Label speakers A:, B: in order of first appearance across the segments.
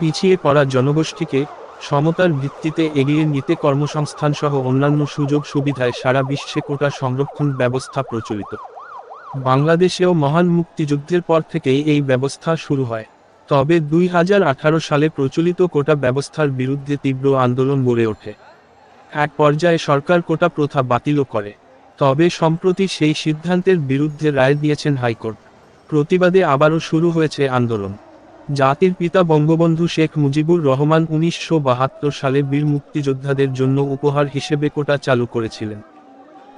A: পিছিয়ে পড়া জনগোষ্ঠীকে সমতার ভিত্তিতে এগিয়ে নিতে কর্মসংস্থান সহ অন্যান্য সুযোগ সুবিধায় সারা বিশ্বে কোটা সংরক্ষণ ব্যবস্থা প্রচলিত। বাংলাদেশেও মহান মুক্তিযুদ্ধের পর থেকেই এই ব্যবস্থা শুরু হয়। তবে দুই হাজার আঠারো সালে প্রচলিত কোটা ব্যবস্থার বিরুদ্ধে তীব্র আন্দোলন গড়ে ওঠে। এক পর্যায়ে সরকার কোটা প্রথা বাতিলও করে। তবে সম্প্রতি সেই সিদ্ধান্তের বিরুদ্ধে রায় দিয়েছেন হাইকোর্ট। প্রতিবাদে আবারও শুরু হয়েছে আন্দোলন। জাতির পিতা বঙ্গবন্ধু শেখ মুজিবুর রহমান উনিশশো বাহাত্তর সালে বীর মুক্তিযোদ্ধাদের জন্য উপহার হিসেবে কোটা চালু করেছিলেন।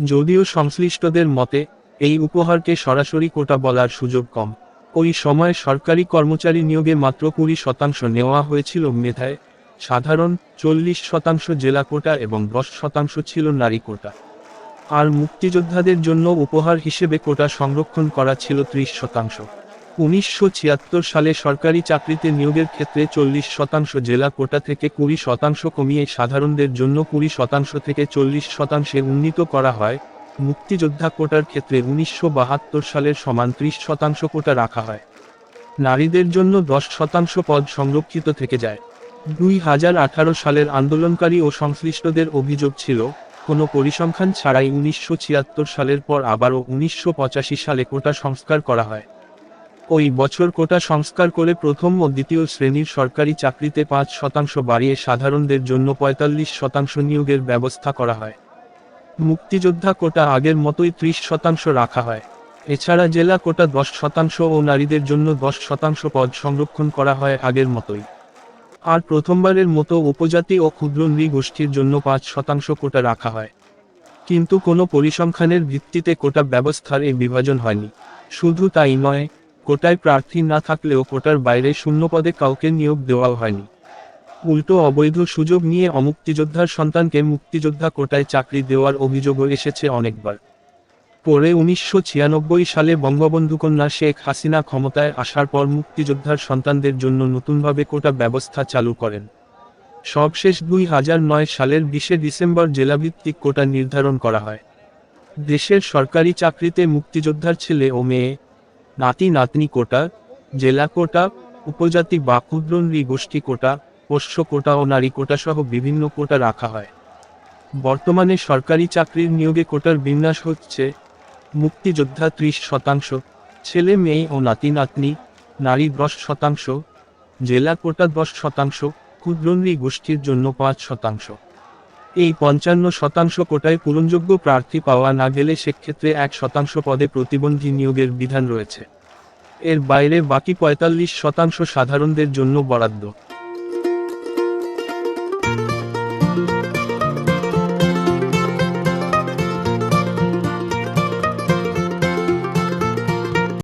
A: যদিও সংশ্লিষ্টদের মতে, এই উপহারকে সরাসরি কোটা বলার সুযোগ কম। ওই সময় সরকারি কর্মচারী নিয়োগে মাত্র কুড়ি শতাংশ নেওয়া হয়েছিল মেধায়, সাধারণ চল্লিশ শতাংশ জেলা কোটা এবং দশ শতাংশ ছিল নারী কোটা। আর মুক্তিযোদ্ধাদের জন্য উপহার হিসেবে কোটা সংরক্ষণ করা ছিল ত্রিশ শতাংশ। উনিশশো ছিয়াত্তর সালে সরকারি চাকরিতে নিয়োগের ক্ষেত্রে চল্লিশ শতাংশ জেলা কোটা থেকে কুড়ি শতাংশ কমিয়ে সাধারণদের জন্য কুড়ি শতাংশ থেকে চল্লিশ শতাংশে উন্নীত করা হয়। মুক্তিযোদ্ধা কোটার ক্ষেত্রে উনিশশো বাহাত্তর সালের সমান ত্রিশ শতাংশ কোটা রাখা হয়। নারীদের জন্য দশ শতাংশ পদ সংরক্ষিত থেকে যায়। দুই হাজার আঠারো সালের আন্দোলনকারী ও সংশ্লিষ্টদের অভিযোগ ছিল, কোনো পরিসংখ্যান ছাড়াই উনিশশো ছিয়াত্তর সালের পর আবারও উনিশশো পঁচাশি সালে কোটা সংস্কার করা হয়। ওই বছর কোটা সংস্কার করে প্রথম ও দ্বিতীয় শ্রেণির সরকারি চাকরিতে পাঁচ শতাংশ বাড়িয়ে সাধারণদের জন্য পঁয়তাল্লিশ শতাংশ নিয়োগের ব্যবস্থা করা হয়। মুক্তিযোদ্ধা কোটা আগের মতোই ত্রিশ শতাংশ রাখা হয়। এছাড়া জেলা কোটা দশ শতাংশ ও নারীদের জন্য দশ শতাংশ পদ সংরক্ষণ করা হয় আগের মতোই। আর প্রথমবারের মতো উপজাতি ও ক্ষুদ্র নৃগোষ্ঠীর জন্য পাঁচ শতাংশ কোটা রাখা হয়। কিন্তু কোনো পরিসংখ্যানের ভিত্তিতে কোটা ব্যবস্থার এই বিভাজন হয়নি। শুধু তাই নয় কোটায় প্রার্থী না থাকলেও কোটার বাইরে শূন্যপদে কাউকে নিয়োগ দেওয়া হয়নি। উল্টো অবৈধ সুযোগ নিয়ে অমুক্তিযোদ্ধার সন্তানকে মুক্তিযোদ্ধা কোটায় চাকরি দেওয়ার অভিযোগও এসেছে অনেকবার। পরে উনিশশো ছিয়ানব্বই সালে বঙ্গবন্ধু কন্যা শেখ হাসিনা ক্ষমতায় আসার পর মুক্তিযোদ্ধার সন্তানদের জন্য নতুনভাবে কোটা ব্যবস্থা চালু করেন। সবশেষ দুই হাজার নয় সালের বিশে ডিসেম্বর জেলাভিত্তিক কোটা নির্ধারণ করা হয়। দেশের সরকারি চাকরিতে মুক্তিযোদ্ধার ছেলে ও মেয়ে নাতি নাতনি কোটা, জেলা কোটা, উপজাতি বা ক্ষুদ্র গোষ্ঠী কোটা, পোষ্য কোটা ও নারী কোটা সহ বিভিন্ন কোটা রাখা হয়। বর্তমানে সরকারি চাকরির নিয়োগে কোটার বিন্যাস হচ্ছে মুক্তিযোদ্ধা ত্রিশ শতাংশ, ছেলে মেয়ে ও নাতি নাতনি, নারী দশ শতাংশ, জেলা কোটা দশ শতাংশ ক্ষুদ্রনৃ গোষ্ঠীর জন্য পাঁচ শতাংশ। এই পঞ্চান্ন শতাংশ কোটায় পূরণযোগ্য প্রার্থী পাওয়া না গেলে সেক্ষেত্রে এক শতাংশ পদে প্রতিবন্ধী নিয়োগের বিধান রয়েছে। এর বাইরে বাকি পঁয়তাল্লিশ শতাংশ সাধারণদের জন্য বরাদ্দ।